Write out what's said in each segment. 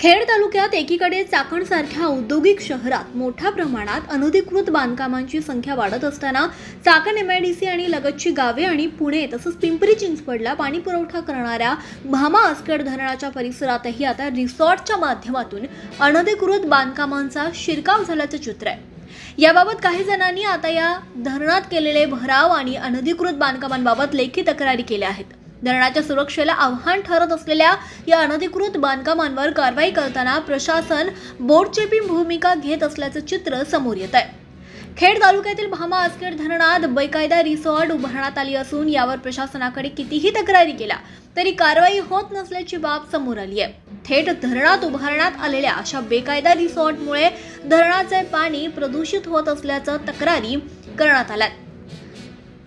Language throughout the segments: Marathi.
खेड तालुक्यात एकीकडे चाकणसारख्या औद्योगिक शहरात मोठ्या प्रमाणात अनधिकृत बांधकामांची संख्या वाढत असताना चाकण एमआयडीसी आणि लगतची गावे आणि पुणे तसंच पिंपरी चिंचवडला पाणी पुरवठा करणाऱ्या भामा आसकड धरणाच्या परिसरातही आता रिसॉर्टच्या माध्यमातून अनधिकृत बांधकामांचा शिरकाव झाल्याचं चित्र आहे. याबाबत काही जणांनी आता या धरणात केलेले भराव आणि अनधिकृत बांधकामांबाबत लेखी तक्रारी केल्या आहेत. धरणाच्या सुरक्षेला आव्हान ठरत असलेल्या या अनधिकृत बांधकामांवर कारवाई करताना प्रशासन बोटचेपी भूमिका घेत असल्याचं चित्र समोर येत आहे. खेड तालुक्यातील भामा आसखेड धरणात बेकायदा रिसॉर्ट उभारण्यात आली असून यावर प्रशासनाकडे कितीही तक्रारी केल्या तरी कारवाई होत नसल्याची बाब समोर आली आहे. थेट धरणात उभारण्यात आलेल्या अशा बेकायदा रिसॉर्टमुळे धरणाचे पाणी प्रदूषित होत असल्याचं तक्रारी करण्यात आल्या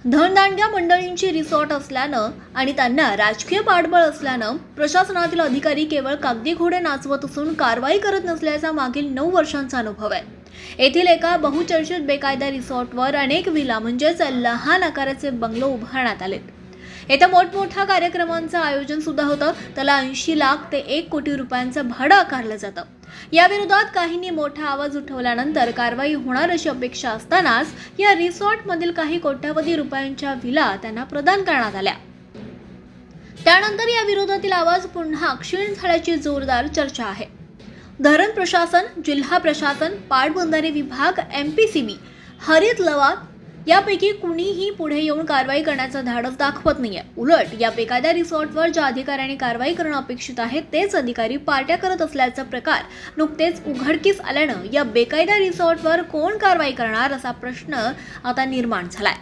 धनदांडग्या मंडळींची रिसॉर्ट असल्यानं आणि त्यांना राजकीय पाठबळ असल्यानं प्रशासनातील अधिकारी केवळ कागदी घोडे नाचवत असून कारवाई करत नसल्याचा मागील नऊ वर्षांचा अनुभव आहे. येथील एका बहुचर्चित बेकायदा रिसॉर्टवर अनेक विला म्हणजेच लहान आकाराचे बंगलो उभारण्यात आलेत. येत्या मोठमोठ्या कार्यक्रमांचं आयोजन सुद्धा होतं. त्याला ऐंशी लाख ते एक कोटी रुपयांचं भाडं आकारलं जातं. याविरोधात काहींनी मोठा आवाज उठवल्यानंतर कारवाई होणार अशी अपेक्षा असतानाच या रिसॉर्टमधील काही कोट्यावधी रुपयांच्या विला त्यांना प्रदान करण्यात आल्या. त्यानंतर या विरोधातील आवाज पुन्हा क्षीण झाल्याची जोरदार चर्चा आहे. धरण प्रशासन जिल्हा प्रशासन पाटबंधारे विभाग एम पी सी बी हरित लवाद यापैकी कुणीही पुढे येऊन कारवाई करण्याचं धाडस दाखवत नाहीये. उलट या बेकायदा रिसॉर्टवर ज्या अधिकाऱ्यांनी कारवाई करणं अपेक्षित आहे तेच अधिकारी पार्ट्या करत असल्याचा प्रकार नुकतेच उघडकीस आल्यानं या बेकायदा रिसॉर्टवर कोण कारवाई करणार असा प्रश्न आता निर्माण झालाय.